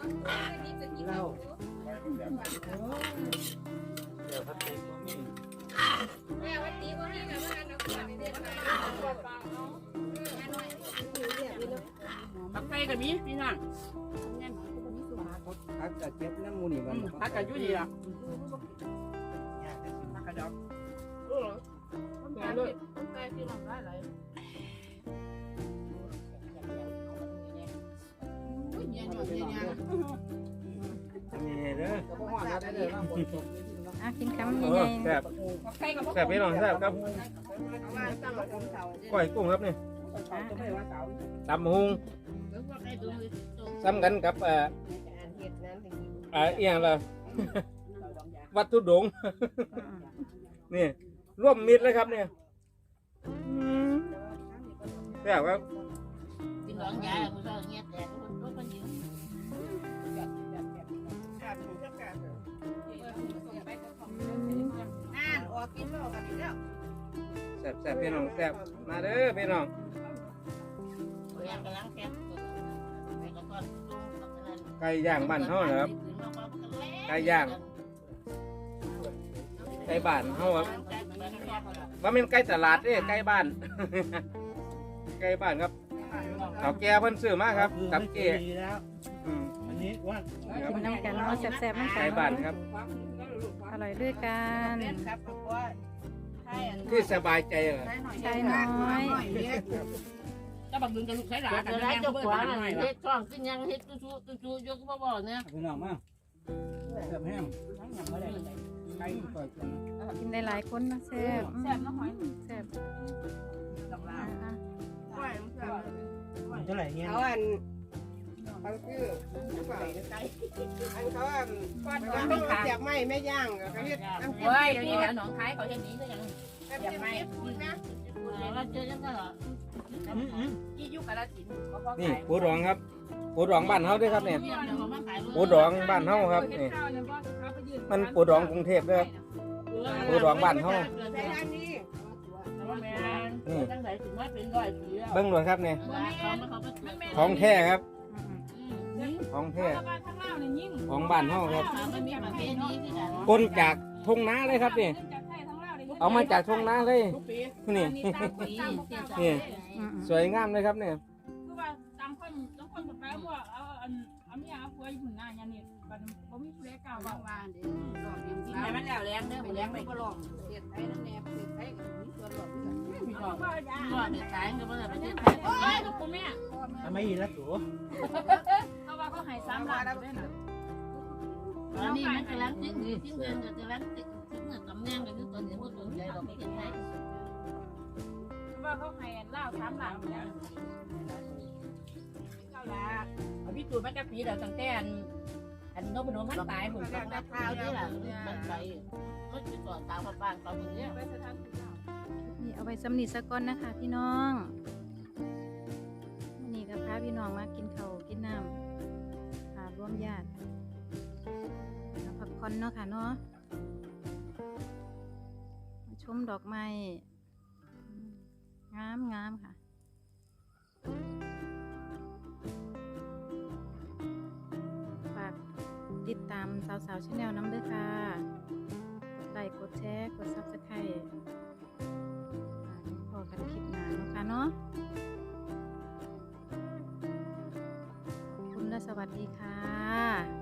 เราเดี๋ยวพัดติดมีแม่วันนี้วันนี้กับว่าเราขวดในเดือนไหนผักไก่ก็มีพี่น้องพักกับเจ็บน้ำมูนี่มันผักก็อยู่ดีล่ะผักกระดอกเออมันแก่เลยมันแก่ที่น้องได้หลายอุ้ยเย็นอยู่เย็นอยู่นี่เด้อก็บ่ฮ้อนแล้วได้เลยว่าฝนตกนี่เนาะอะกินคำเอใหญ่อแซ่บผักไก่กับแซ่บพี่น้องแซ่บครับก้อยกุ้งครับนี่ก็ไม่ว่าเก่าตำหุงซ้ำกันกับเอ่อเอ่อเอียงละวัตถุดงนี่ร่วมมิตรเลยครับเนี่ยอืมแซ่บครับกินหลองยาคุณก็เงี้ยแต่ทุกคน แซ่บแซ่บพี่น้องแซ่บมาเด้อพี่น้องเรียนกำลังแข็งไปก็ตอนจุงกับนั้นไก่ย่างบ้านเฮานะครับไก่ย่างไก่บ้านเฮาครับว่าเป็นไก่ตลาดเด้ไก่บ้านไก่บ้านครับเขาแก่เพิ่นซื้อมาครับกับเจ๊ดีแล้วอืมอันนี้ว่ากินน้ำกันเนาะแซ่บๆน้ำกัไก่นบ้านครับอร่อยด้วยกัน ครับเพราะว่าใช่อันคือสบายใจเหรอใช่น้อยถ้าบักดึงกับลูกใช้หลาเดี๋กัยนวได้แม่เจ้าเบิ่ขวางงหน่อยเฮ็ดช่องขึ้นยังเฮ็ดตู้ตู้ตู้ยกบ่บ่เนี่ยพี่น้องมาแซ่บแห้งไก่ก่อยจังกินได้หลายคนนะแซ่บแซ่บน้ำหอยแซ่บอะอะเท่าไหร่เงี้ยเขาอันเขาชื่อผู้ฝ่ายอันเขาอันก้อนก้อนเสียบไม้ไม่ย่างเขาเรียกน้ำจิ้มเฮ้ยเดี๋ยวนี้แถวหนองคายเขาเฮ็ดนี้ก็ยัง น้ำจิ้มซีฟู้ดนะเราเจอจังก็เหรอที่ยุคกาลสินนี่ปูดองครับปูดองบ้านเฮาด้วยครับเนี่ยปูดองบ้านเฮาครับนี่มันปูดองกรุงเทพด้อครับปูดองบ้านเฮาใช้ร้านนี้นี่ตั้งแต่ถึงว่าเป็นร้อยปีแล้วเบ่งเลยครับเนี่ยของแท้ครับของแท้ของบ้านเฮาครับมันมีประเภทนี้คือกันคนจากทุ่งนาเลยครับเนี่ย เอามาจากทุ่งนาเลยทุกปีนี่ปีนี่อืมสวยงามเลยครับเนี่ยคือว่าตามคนต้องคนกับแปลว่าเอาอันเอาเมียเอาผัวอยู่หน้าอย่างนี้บัดบ่มีผู้ใดกล่าวว่าวานเดี๋ยวลองกินกินให้มันแล้วแรงเด้อบ่แรงไปก็ลองเสียดไทยนั่นแน่เสียดไทยกับมีส่วนหลอดด้วยพี่น้องว่าอย่าก็เด็กขายก็มาประเทศไทยโอ้ยลูกคุณแม่ทำไมอีแล้วตัวเขาว่าเขาให้สามล้านด้วยนะตอนนี้มันกำลังจิ้งดีจิ้งเงินกับกำลังจิ้งจิ้ง เงินตำแหน่งกันอยู่ตอนนี้ว่าสนใจเราไม่เห็นไทยเขาว่าเขาให้เล่าสามล้านเนี่ยเอาละเอาพี่ตูนมันจะปีแล้วตั้งแต่อันอันนพนมมันตายผมมันก็ข้าวนี่แหละมันไปมันจะต่อตามบ้านเขาอย่างเงี้ยนี่เอาไว้สำนีสักก้อนนะคะ พี่น้องนี่ก็พาพี่น้องมากินข้าวกินน้ำพาร่วมญาติพักผ่อนเนาะค่ะเนาะ ชมดอกไม้งามงามค่ะฝากติดตามสาวสาวชาแนลน้ำเด้อค่ะ กดไลค์กดแชร์ กดซับสไครต์พอกันคลิปหน้าเนาะค่ะเนาะขอบคุณและสวัสดีค่ะ